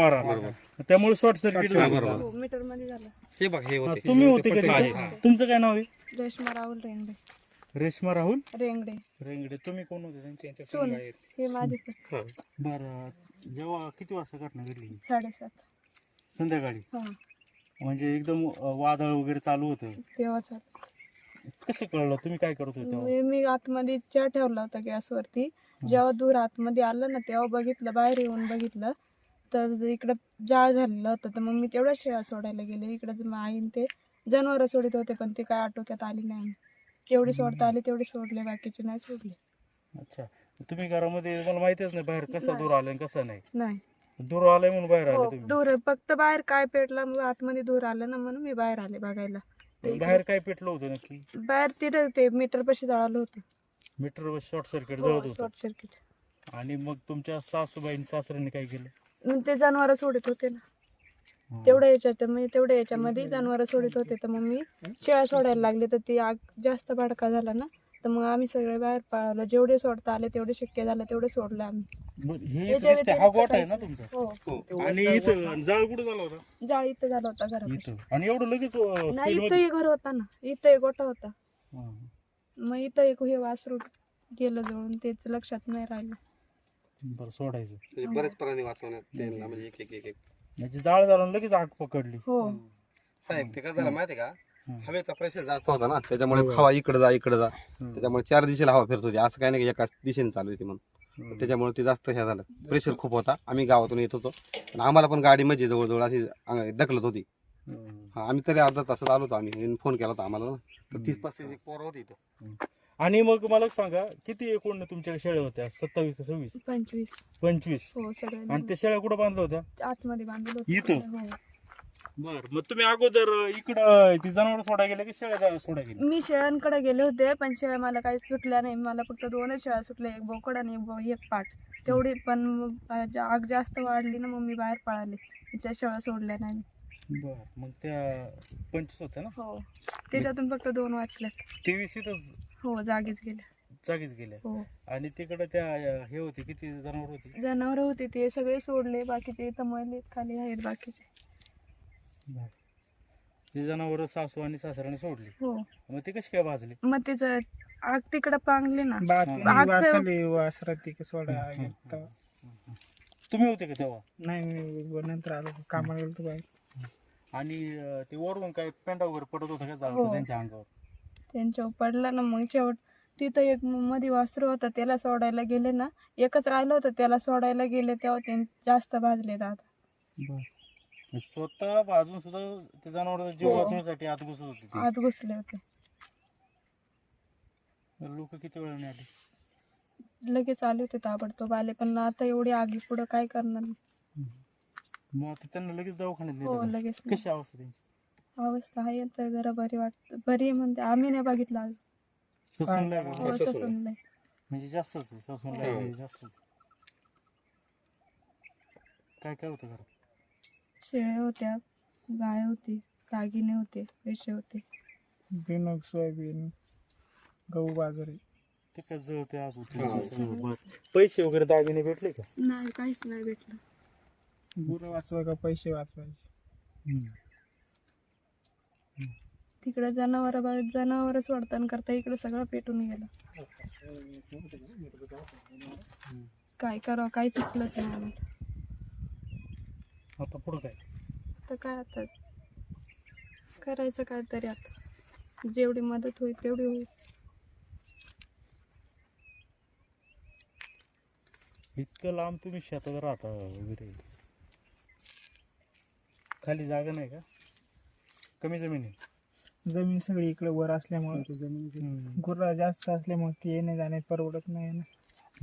वारा त्यामुळे short circuit झालं. बरोबर. हो मीटरमध्ये झालं. हे बघ हे हा, होते तुम्ही होते का आहे, तिथे? हा. तुमचं काय नाव आहे? रेशमा राहुल रेंगडे. रेश्मा राहुल? रेंगडे. रेंगडे. तुम्ही कोण होते? त्यांचे सोन. हे माझे पण. हा. बरं. जेव्हा किती वाजता घटना घडली? साडेसात. संध्याकाळी? हा. म्हणजे एकदम अं, वादळ वगैरे चालू होतं. तेव्हाच कसं कळलं? तुम्ही काय करत होते तेव्हा? मी मी आतमध्ये चहा ठेवला होता गॅसवरती. जेव्हा दूर आतमध्ये आलं ना तेव्हा बघितलं बाहेर येऊन बघितलं. तर इकडं जाळ झालेलं होतं. तर मग मी तेवढ्याच शेळ्या सोडायला गेले. इकडं आईन ते जनावरं सोडित होते पण ते काय आटोक्यात आली नाही. जेवढे सोडता आले तेवढे सोडले बाकीचे नाही सोडले. अच्छा. तुम्ही घरामध्ये मला माहितीच नाही बाहेर कसा दूर आलाय आणि कसा नाही. नाही. दूर आलाय म्हणून बाहेर हो आले तुम्ही. दूर फक्त बाहेर काय पेटला मग आतमध्ये दूर आलं ना म्हणून मी बाहेर आले बघायला. ते बाहेर काय पेटलं होतं नक्की? बाहेर तिथं ते मीटर पशी जळालं होतं. मीटर शॉर्ट सर्किट हो, जळत होतं. शॉर्ट सर्किट आणि मग तुमच्या सासूबाईन सासऱ्यांनी काय केलं? मग ते जनावर सोडत होते ना. तेवढ्या याच्यात म्हणजे तेवढ्या याच्यामध्ये जनावर सोडत होते. तर मग मी शेळ्या सोडायला लागले तर ती आग जास्त भडका झाला ना. तर मग आम्ही सगळे बाहेर पळालो. जेवढे सोडता आले तेवढे शक्य झालं तेवढे सोडले आम्ही. मग हे याच्या हा व्यतिरिक्त गोट आहे ना काहीच तुमचा? हो. हो. आणि इथं जाळ कुठे झाला होता? जाळ इथं झाला होता घरापाशी. इथं. आणि एवढं लगेच नाही मध्ये इथंही घर होता ना. इथं एक गोठा होता. हा. मग इथं एक हे वासरू गेलं जळून तेच लक्षात नाही राहिलं. बरं सोडायचं. म्हणजे बरेच प्राणी वाचवण्यात त्यांना म्हणजे एक एक एक एक. म्हणजे जाळ आणि लगेच आग पकडली. हो. साहेब ते कसं झालं माहिती का. हवेचा प्रेशर जास्त होता ना त्याच्यामुळे हवा इकडे जा इकडे जा. त्याच्यामुळे चार दिशेला हवा फिरत होती. असं काही नाही की एकाच दिशेने चालू होती म्हणून. त्याच्यामुळे ते जास्त हे झालं. प्रेशर खूप होता. आम्ही गावातून येत होतो. पण आम्हाला पण गाडी म्हणजे जवळजवळ अशी अंग- ढकलत होती. हा. आम्ही तरी अर्धा तासात आलो होतो आम्ही. फोन केला होता आम्हाला ना. तर तीस पस्तीस एक पोरं होती इथं. आणि मग मला सांगा किती एकूण तुमच्या शेळ्या होत्या? सत्तावीस का सव्वीस? पंचवीस. पंचवीस. हो आणि त्या शेळ्या कुठं बांधल्या होत्या? आतमध्ये बांधलं इथं? होतं हो. बर मग तुम्ही अगोदर इकडं ती जनावर सोडा गेले की शेळ्या सोडा गेले? मी शेळ्यांकडे गेले होते पण शेळ्या मला काही सुटल्या नाही. मला फक्त दोनच शेळ्या सुटल्या एक बोकड आणि एक बो- एक पाट. तेवढी पण मग आग जास्त वाढली ना मग मी बाहेर पळाले. तिच्या शेळ्या सोडल्या नाही. बर मग त्या पंचवीस होत्या ना? हो. त्याच्यातून फक्त दोन वाचल्या तेवीस इथं हो जागीच गेल्या जागीच गेल्या हो. आणि तिकडं त्या अं, हे होते किती जनावर होती? जनावर होते ते सगळे सोडले बाकीचे इथं मळले खाली आहेत बाकीचे. ते जनावर सासू आणि सासऱ्याने सोडली. हो. मग ते कशी काय भाजली? मग तिचं आग तिकडं पांगली ना की सोडा तेव्हा. तुम्ही होते का तेव्हा? नाही मी नंतर आलो कामाला गेलो बाहेर. आणि अं, ते वरून काय पेंटा वगैरे पडत होता का हो. जाळतं त्यांच्या अंगावर? त्यांच्यावर पडला ना मग शेवट तिथं एक मध्ये वासरू होता त्याला सोडायला गेले ना. एकच राहिलं होतं त्याला सोडायला गेले तेव्हा ते जास्त भाजले दादा. स्वतः भाजून सुद्धा ते जनावर जीव हो. वाचवण्यासाठी आत घुसत होते. आत घुसले होते. लोक किती वेळाने आले? लगेच आले होते ताबडतोब आले. पण आता एवढी आगी पुढं काय करणार? मग आता त्यांना लगेच दवाखान्यात हो नेलं का? लगेच. कशी अवस्था त्यांची? अवस्था आहे तर जरा बरी वाटत. बरी म्हणते. आम्ही नाही बघितलं आज ससूनला का? हो म्हणजे जास्तच आहे ससूनला हो. म्हणजे जास्तच काय काय होतं घरात? शेळे होत्या गाय होती दागिने होते पैसे होते. बिनोग सोयाबीन गहू बाजरी. ते काय जळते आज होते हो. पैसे वगैरे दागिने भेटले का? नाही काहीच नाही भेटलं. गुरं वाचवाय का पैसे वाचवायचे. तिकडे जनावर जनावर सोडताना करता इकडे सगळं पेटून गेलं. काय करावं काही सुचलंच नाही. आता पुढं काय? तर काय आता? करायचं काय तरी आता. जेवढी मदत होईल तेवढी होईल. इतकं लांब तुम्ही शेतात राहता वगैरे खाली जागा नाही का? कमी जमीन आहे. जमीन सगळी इकडे वर असल्यामुळे. गुरं जास्त असल्यामुळे की येणे जाणे परवडत नाही ना.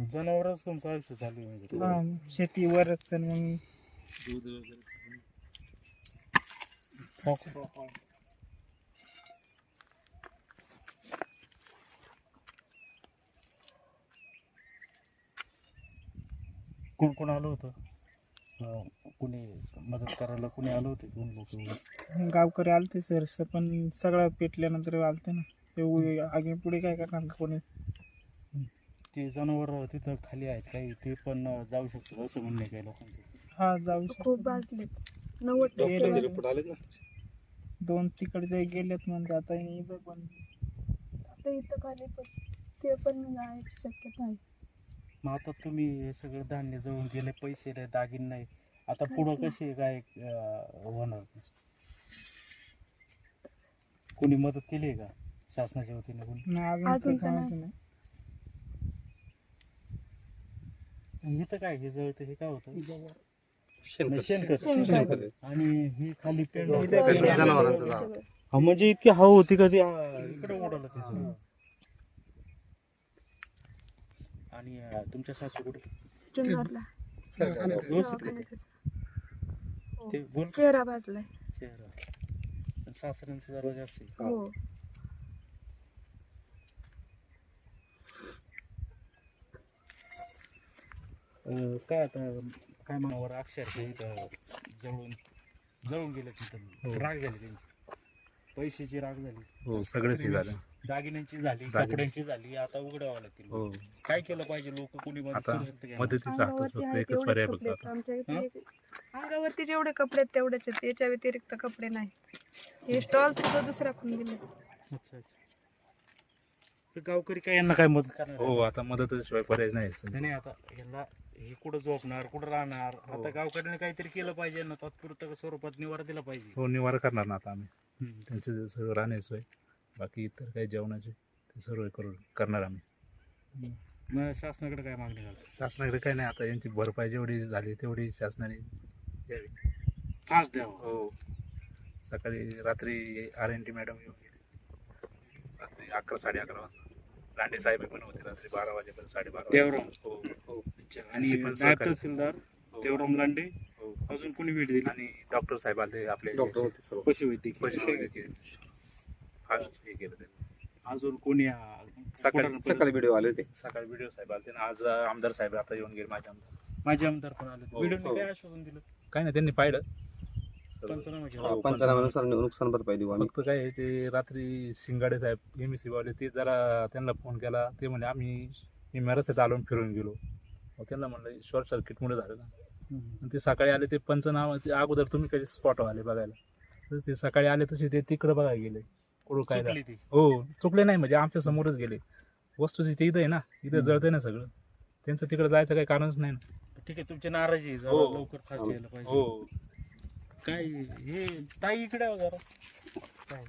जनावरच तुमचं आयुष्य चालू आहे म्हणजे. हा, शेती वरच तर मग कोण कोण आलं होतं? अं, कुणी मदत करायला कुणी आलं होते कोण लोक गावकरी आलते सर. पण सगळं पेटल्यानंतर आलते ना. ते उ- आगी पुढे काय करणार कोणी? ते जनावर तिथं खाली आहेत काही. ते पण अं, जाऊ शकतात असं म्हणणं आहे काही लोकांचं. हा जाऊ शकतो खूप भाजलेत नव्वद टक्के डॉक्टरचे भाजले. रिपोर्ट आलेत ना? दोन तिकडचे गेलेत म्हणते आता इथं पण. आता इथं खाली पण ते पण जायची शक्यता आहे. मग आता तुम्ही हे सगळं धान्य जळून गेले पैसे नाही दागिन नाही. आता पुढं. कसे काय अं, होणार कोणी मदत केली आहे का शासनाच्या वतीने कोणी नाही अजून अजून तर तर काहीच नाही. नाही आणि इथं काय हे जळतं हे काय होतं शेणखत. शेणखत. शेणखत आहे. आणि ही खाली पेंड इथं जनावरांचं जाळं. सगळं. हा म्हणजे इतकी हवा होती का ती आ, इकडे उडालं ते सगळं आणि अं, तुमच्या सासू कुठे जुन्नरला ते? दवाखान्यातच. हो. ते बोल चेहरा भाजलाय. चेहरा. सासऱ्यांचं जरा जास्त आहे. हो. अं, काय आता काय म्हणावर अक्षरशः इथं जळून जळून गेले तिथं. राग झाली त्यांची. पैशाची राग झाली. हो सगळंच हे झालं. दागिन्यांची झाली दागिन्यांची. कपड्यांची झाली आता उघडावं लागतील. हो. काय केलं पाहिजे? लोक कोणी मदत आता करू शकते का? मदतीचा हातच अंगावरती फक्त आहे एकच पर्याय कपडे फक्त आहेत. आता. आमच्या इथे. हं? एक- अंगावरती जेवढे कपडे आहेत तेवढेच आहेत. याच्या व्यतिरिक्त कपडे नाही. हे स्टॉल सुद्धा दुसरा खून गेले अच्छा अच्छा. ते गावकरी काय यांना काय मदत करणार? हो आता मदतीशिवाय पर्याय नाही नाही नाही, आता यांना हे कुठं झोपणार कुठं राहणार? हो. आता गावकऱ्याने काहीतरी केलं पाहिजे ना तात्पुरतं स्वरूपात निवारा दिला पाहिजे. हो निवारा करणार ना आता आम्ही. त्यांचे जे सर्व राहण्याची सोय बाकी इतर काही जेवणाचे ते सर्व करू करणार आम्ही मग शासनाकडे काय मागणी घालतो शासनाकडे काही नाही आता यांची भरपाई जेवढी झाली तेवढी शासनाने द्यावी काच द्यावा हो सकाळी रात्री आर एन टी मॅडम येऊन गेले रात्री अकरा साडे अकरा वाजता लांडे साहेब पण होते रात्री बारा वाजेपर्यंत साडेबारा देवराम. वाजेपर्यंत. हो हो. आणि आणि पण नायब सहकारी. तहसीलदार हो. देवराम लांडे अजून कोणी भेट दिली? आणि डॉक्टर साहेब आले आपले डॉक्टर होते सर्व. पशुवैद्यकीय पशुवैद्यकीय फास्ट हे केलं त्यांनी. अजून कोणी आ, सकाळी- सकाळी व्हिडिओ आले होते. सकाळी व्हिडिओ साहेब आले आणि आज आमदार साहेब आता येऊन गेले माझे आमदार. माझे आमदार पण आले हो, व्हिडिओने हो. काय आश्वासन दिलं? काय नाही त्यांनी पाहिलं. सर्व. पंचनामा केला. हो, नुकसान भरपाई देऊ आम्ही. फक्त काय आहे ते रात्री शिंगाडे साहेब एम एस सी वाले ते जरा त्यांना फोन केला. ते म्हणजे आम्ही निम्या रस्त्यात आलो आणि फिरून गेलो. मग त्यांना म्हणलं शॉर्ट सर्किटमुळे झालं ना. आणि ते सकाळी आले ते पंचनामा ते अगोदर तुम्ही कधी स्पॉट आले बघायला. तर ते सकाळी आले तसे ते तिकडं बघायला गेले. चुकली ती. हो चुकले नाही म्हणजे आमच्या समोरच गेले. वस्तूची ते इथं आहे ना इथं जळतंय ना सगळं. त्यांचं तिकडं जायचं काही कारणच नाही ना. ठीक आहे तुमची नाराजी आहे, जरा हो. लवकर खाली यायला पाहिजे. हो काय हे ताई इकडे आहे जरा. काय?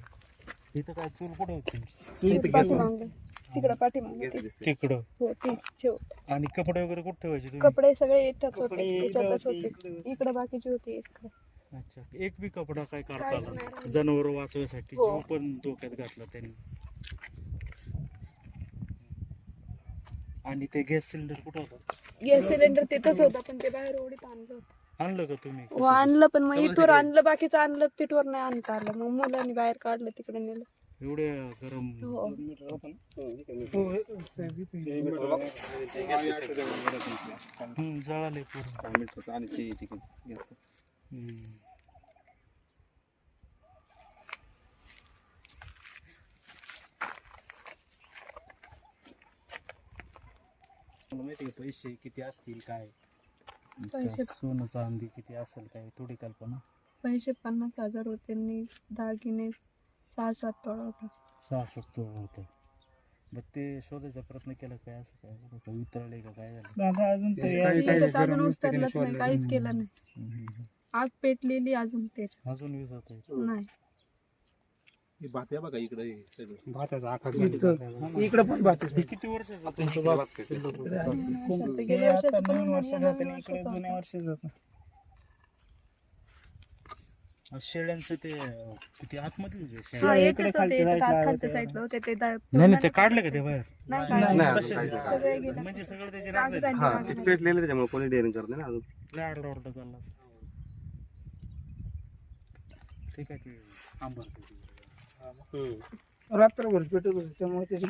इथं काय चूल कुठे होती तुमची? तिकडं पाठीमागं ते. तिकडं. हो तीच ठेव आणि कपडे वगैरे कुठे ठेवायचे तुम्ही? कपडे सगळे येतात होते कपडे याच्यातच इकडं होते. इकडं बाकीचे होते इकडं. अच्छा एक बी कपडा काय काढता काहीच आला नाही. नाही. राहिलं. जनावर वाचवण्यासाठी हो. जीव पण धोक्यात घातला त्यांनी. आणि ते गॅस सिलेंडर कुठं होतं? गॅस सिलेंडर तिथंच होता पण ते बाहेर ओढीत आणलं होतं. आणलं का तुम्ही? हो आणलं पण मग इथवर आणलं बाकीचं आणलं पिठवर नाही आणता आलं. मग मुलांनी बाहेर काढलं तिकडे नेलं. एवढे गरम हो हो. हम्म, जळाले पूर्ण आणि ते तिकीट गॅसचं. हम्म. मला माहिती का पैसे किती असतील काय सोनं चांदी किती असेल काय थोडी कल्पना पैसे पन्नास हज़ार होते दागिने सहा सात तोळा होता. सहा सत्तर होतं. मग ते शोधायचा प्रयत्न केला काय असं काय? वितळले का काय झालं? दादा अजून तर काही- यायचं. काही- त्याच्यात अजून उचललंच नाही काहीच केलं नाही. आग पेटलेली अजून त्याच्यात. अजून वीज होत नाही. ही भात्या बघा इकडे हे सगळं. इथं- इकडं पण. किती करते. वर्षाचं हे गेल्या आता वर्षाचं पण नवीन इकडे वर्षाचं जुन्या होतं. वर्षाचं होतं. शेळ्यांचं ते अं, किती आतमध्ये हा एकच होते खालच्या याच्यात खालच्या साईडला होते. ते दा- नाही नाही ते काढले का ते बाहेर? नाही नाही, काढले. नाही, तसेच नाही, सगळे गेले. म्हणजे सगळं त्याची राग राग झाली. हा राग ते झाली. पेटलेलं त्याच्यामुळे कोणी डेअरिंग करत नाही ना अजून. लय आरडाओरडा चालला ठीक आहे ते आंबट रात्रभर पेटत होते त्यामुळे त्याची